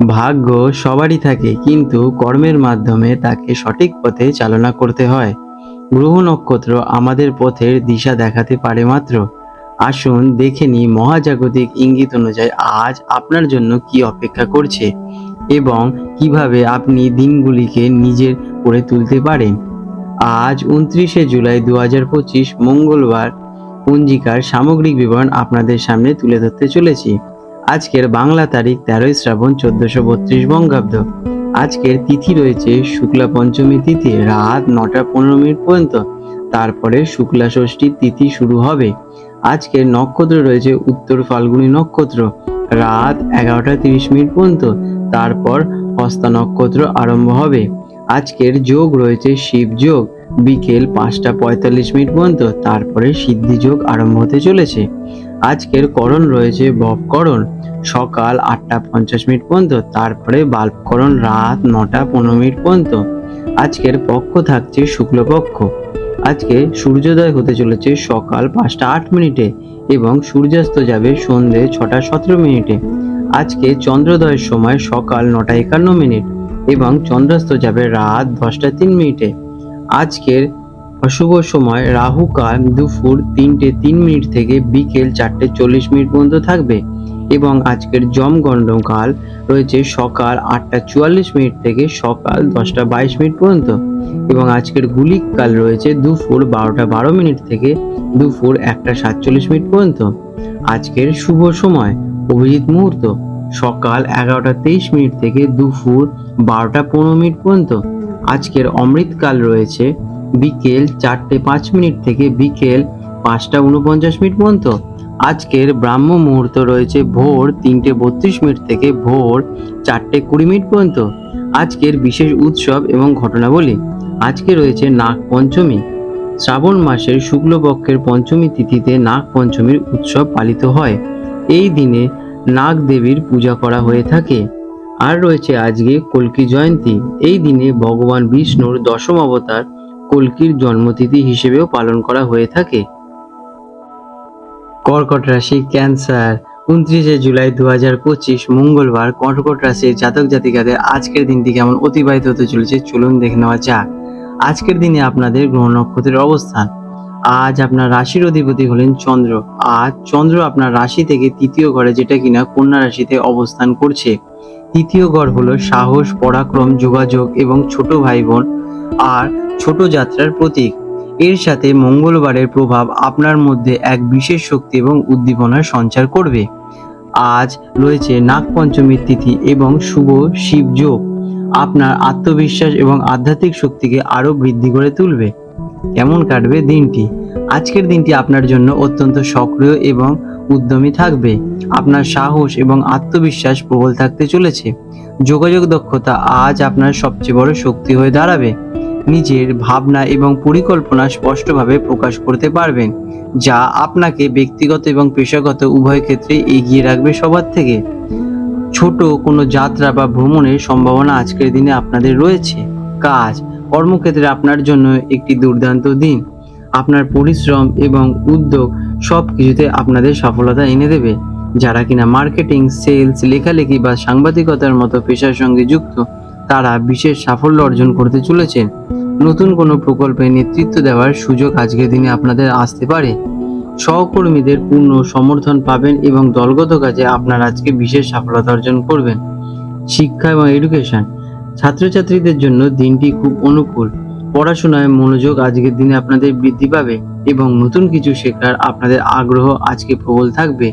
ভাগ্য সবারই থাকে, কিন্তু কর্মের মাধ্যমে তাকে সঠিক পথে চালনা করতে হয়। গ্রহ নক্ষত্র আমাদের পথের দিশা দেখাতে পারে মাত্র। আসুন দেখে নিই মহাজাগতিক ইঙ্গিত অনুযায়ী আজ আপনার জন্য কি অপেক্ষা করছে এবং কীভাবে আপনি দিনগুলিকে নিজের করে তুলতে পারেন। আজ উনত্রিশে জুলাই দু হাজার পঁচিশ মঙ্গলবার, পঞ্জিকার সামগ্রিক বিবরণ আপনাদের সামনে তুলে ধরতে চলেছি। আজকের বাংলা তারিখ তেরোই শ্রাবণ চোদ্দশো বত্রিশ বঙ্গাব্দ। আজকের তিথি রয়েছে শুক্লা পঞ্চমী তিথি, রাত নটা পনেরো মিনিট পর্যন্ত। তারপরে শুক্লা ষষ্ঠীর তিথি শুরু হবে। আজকের নক্ষত্র রয়েছে উত্তর ফাল্গুনী নক্ষত্র, রাত এগারোটা তিরিশ মিনিট পর্যন্ত। তারপর হস্তা নক্ষত্র আরম্ভ হবে। আজকের যোগ রয়েছে শিব যোগ, বিকেল পাঁচটা পঁয়তাল্লিশ মিনিট পর্যন্ত। তারপরে সিদ্ধি যোগ আরম্ভ হতে চলেছে। আজকের করণ রয়েছে ববকরণ সকাল আটটা পঞ্চাশ মিনিট পর্যন্ত, তারপরে বাল্বকরণ রাত নটা পনেরো মিনিট পর্যন্ত। আজকের পক্ষ থাকছে শুক্লপক্ষ। আজকে সূর্যোদয় হতে চলেছে সকাল পাঁচটা আট মিনিটে এবং সূর্যাস্ত যাবে সন্ধে ছটা সতেরো মিনিটে। আজকে চন্দ্রোদয়ের সময় সকাল নটা একান্ন মিনিট এবং চন্দ্রাস্ত যাবে রাত দশটা তিন মিনিটে। আজকের অশুভ সময়, রাহু কাল দুপুর তিনটে তিন মিনিট থেকে বিকেল চারটে চল্লিশ মিনিট পর্যন্ত থাকবে এবং আজকের জমগণ্ড কাল রয়েছে সকাল আটটা চুয়াল্লিশ মিনিট থেকে সকাল দশটা বাইশ মিনিট পর্যন্ত এবং আজকের গুলিক কাল রয়েছে দুপুর বারোটা বারো মিনিট থেকে দুপুর একটা সাতচল্লিশ মিনিট পর্যন্ত। আজকের শুভ সময়, অভিজিৎ মুহূর্ত, সকাল এগারোটা তেইশ মিনিট থেকে দুপুর বারোটা পনেরো মিনিট পর্যন্ত। আজকের অমৃতকাল রয়েছে বিকেল চারটে পাঁচ মিনিট থেকে বিকেল পাঁচটা উনপঞ্চাশ মিনিট পর্যন্ত। আজকের ব্রাহ্ম মুহূর্ত রয়েছে ভোর তিনটে বত্রিশ মিনিট থেকে ভোর চারটে কুড়ি মিনিট পর্যন্ত। আজকের বিশেষ উৎসব এবং ঘটনাবলী। আজকে রয়েছে নাগ পঞ্চমী। শ্রাবণ মাসের শুক্লপক্ষের পঞ্চমী তিথিতে নাগ পঞ্চমীর উৎসব পালিত হয়। এই দিনে নাগ দেবীর পূজা করা হয়ে থাকে। আর রয়েছে আজকে কল্কি জয়ন্তী। এই দিনে ভগবান বিষ্ণুর দশম অবতার কল্কির জন্মতিথি হিসেবেও পালন করা হয়ে থাকে। কর্কট রাশি ক্যান্সার, উনত্রিশে জুলাই দু হাজার পঁচিশ, মঙ্গলবার কর্কট রাশির জাতক জাতিকাদের আজকের দিনটি কেমন অতিবাহিত হতে চলেছে, চলুন দেখে নেওয়া যাক। আজকের দিনে আপনাদের গ্রহ নক্ষত্রের অবস্থান। আজ আপনার রাশির অধিপতি হলেন চন্দ্র। আজ চন্দ্র আপনার রাশি থেকে তৃতীয় ঘরে, যেটা কিনা কন্যা রাশিতে অবস্থান করছে। তৃতীয় ঘর হলো সাহস, পরাক্রম, যোগাযোগ এবং ছোট ভাই বোন আর ছোট যাত্রার প্রতীক। এর সাথে মঙ্গলবারের প্রভাব আপনার মধ্যে এক বিশেষ শক্তি এবং উদ্দীপনার সঞ্চার করবে। আজ রয়েছে নাগ পঞ্চমীর তিথি এবং শুভ শিব যোগ। আপনার আত্মবিশ্বাস এবং আধ্যাত্মিক শক্তিকে আরও বৃদ্ধি করে তুলবে। কেমন কাটবে দিনটি? আজকের দিনটি আপনার জন্য অত্যন্ত সক্রিয় এবং উদ্যমী থাকবে। আপনার সাহস এবং আত্মবিশ্বাস প্রবল থাকতে চলেছে। যোগাযোগ দক্ষতা আজ আপনার সবচেয়ে বড় শক্তি হয়ে দাঁড়াবে। নিজের ভাবনা এবং পরিকল্পনা স্পষ্টভাবে প্রকাশ করতে পারবেন, যা আপনাকে ব্যক্তিগত এবং পেশাগত উভয় ক্ষেত্রে এগিয়ে রাখবে সবার থেকে। ছোট কোনো যাত্রা বা ভ্রমণের সম্ভাবনা আজকের দিনে আপনাদের রয়েছে। কাজ, কর্মক্ষেত্রে আপনার জন্য একটি দুর্দান্ত দিন। আপনার পরিশ্রম এবং উদ্যোগ সব কিছুতে আপনাদের সফলতা এনে দেবে। যারা কিনা মার্কেটিং, সেলস, লেখালেখি বা সাংবাদিকতার মতো পেশার সঙ্গে যুক্ত তারা বিশেষ সাফল্য অর্জন করতে চলেছেন। নতুন কোনো প্রকল্পে নেতৃত্ব দেওয়ার সুযোগ আজকের দিনে আপনাদের আসতে পারে। সহকর্মীদের পূর্ণ সমর্থন পাবেন এবং দলগত কাজে আপনার আজকে বিশেষ সফলতা অর্জন করবেন। শিক্ষা এবং এডুকেশন। ছাত্রছাত্রীদের জন্য দিনটি খুব অনুকূল। পড়াশোনায় মনোযোগ আজকের দিনে আপনাদের বৃদ্ধি পাবে এবং নতুন কিছু শেখার আপনাদের আগ্রহ আজকে প্রবল থাকবে।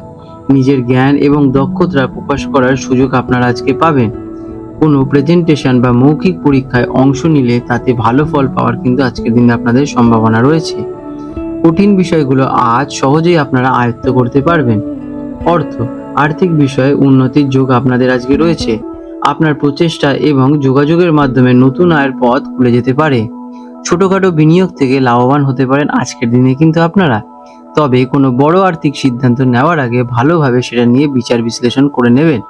নিজের জ্ঞান এবং দক্ষতা প্রকাশ করার সুযোগ আপনারা আজকে পাবেন। কোনো প্রেজেন্টেশন বা মৌখিক পরীক্ষায় অংশ নিলে তাতে ভালো ফল পাওয়ার কিন্তু আজকের দিনে আপনাদের সম্ভাবনা রয়েছে। কঠিন বিষয়গুলো আজ সহজেই আপনারা আয়ত্ত করতে পারবেন। অর্থ, আর্থিক বিষয়ে উন্নতির যোগ আপনাদের আজকে রয়েছে। আপনার প্রচেষ্টা এবং যোগাযোগের মাধ্যমে নতুন আয়ের পথ খুলে যেতে পারে। ছোটখাটো বিনিয়োগ থেকে লাভবান হতে পারেন আজকের দিনে কিন্তু আপনারা। তবে কোনো বড় আর্থিক সিদ্ধান্ত নেওয়ার আগে ভালোভাবে সেটা নিয়ে বিচার বিশ্লেষণ করে নেবেন।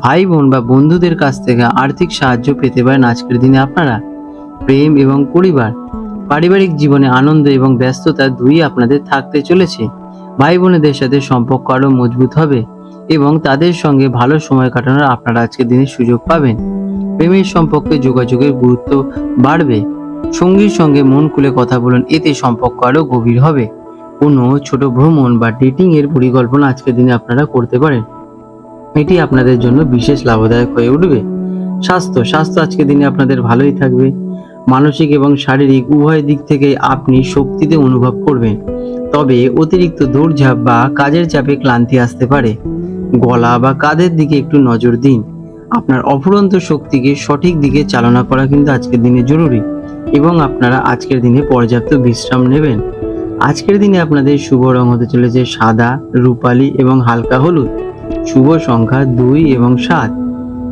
ভাই বোন বা বন্ধুদের কাছ থেকে আর্থিক সাহায্য পেতে পারেন আজকের দিনে আপনারা। প্রেম এবং পরিবার, পারিবারিক জীবনে আনন্দ এবং ব্যস্ততা দুই আপনাদের থাকতে চলেছে। ভাই বোনেদের সাথে সম্পর্ক আরও মজবুত হবে এবং তাদের সঙ্গে ভালো সময় কাটানোর আপনারা আজকের দিনে সুযোগ পাবেন। প্রেমের সম্পর্কে যোগাযোগের গুরুত্ব বাড়বে। সঙ্গীর সঙ্গে মন খুলে কথা বলুন, এতে সম্পর্ক আরও গভীর হবে। কোনো ছোট ভ্রমণ বা ডেটিংয়ের পরিকল্পনা আজকের দিনে আপনারা করতে পারেন। এটি আপনাদের জন্য বিশেষ লাভদায়ক হয়ে উঠবে। স্বাস্থ্য স্বাস্থ্য আজকের দিনে আপনাদের ভালোই থাকবে। মানসিক এবং শারীরিক উভয় দিক থেকে আপনি শক্তিতে অনুভব করবেন। তবে অতিরিক্ত দৌড়ঝাঁপ বা কাজের চাপে ক্লান্তি আসতে পারে। গলা বা কাঁধের দিকে একটু নজর দিন। আপনার অফুরন্ত শক্তিকে সঠিক দিকে চালনা করা কিন্তু আজকের দিনে জরুরি এবং আপনারা আজকের দিনে পর্যাপ্ত বিশ্রাম নেবেন। আজকের দিনে আপনাদের শুভ রং হতে চলেছে সাদা, রূপালি এবং হালকা হলুদ। শুভ সংখ্যা দুই এবং সাত।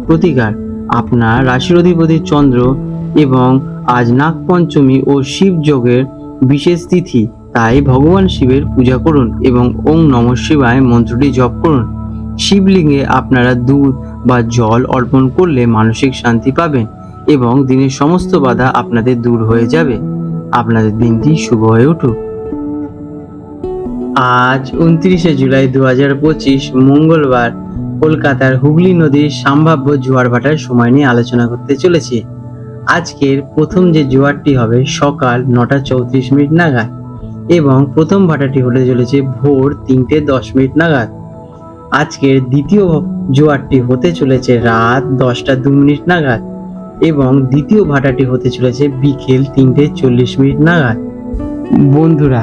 প্রতিকার, আপনার রাশির অধিপতি চন্দ্র এবং আজ নাগপঞ্চমী ও শিব যোগের বিশেষ তিথি, তাই ভগবান শিবের পূজা করুন এবং ওং নম শিবায় মন্ত্রটি জপ করুন। শিবলিঙ্গে আপনারা দুধ বা জল অর্পণ করলে মানসিক শান্তি পাবেন এবং দিনের সমস্ত বাধা আপনাদের দূর হয়ে যাবে। আপনাদের দিনটি শুভ হয়ে উঠুক। আজ উনত্রিশে জুলাই দু পঁচিশ মঙ্গলবার কলকাতার হুগলি নদীর সম্ভাব্য জোয়ার ভাটার সময় নিয়ে আলোচনা করতে চলেছি। আজকের প্রথম যে জোয়ারটি হবে সকাল নটা চৌত্রিশ মিনিট নাগাদ এবং প্রথম ভাটাটি হতে চলেছে ভোর তিনটে দশ মিনিট নাগাদ। আজকের দ্বিতীয় জোয়ারটি হতে চলেছে রাত দশটা দু মিনিট নাগাদ এবং দ্বিতীয় ভাটাটি হতে চলেছে বিকেল তিনটে চল্লিশ মিনিট নাগাদ। বন্ধুরা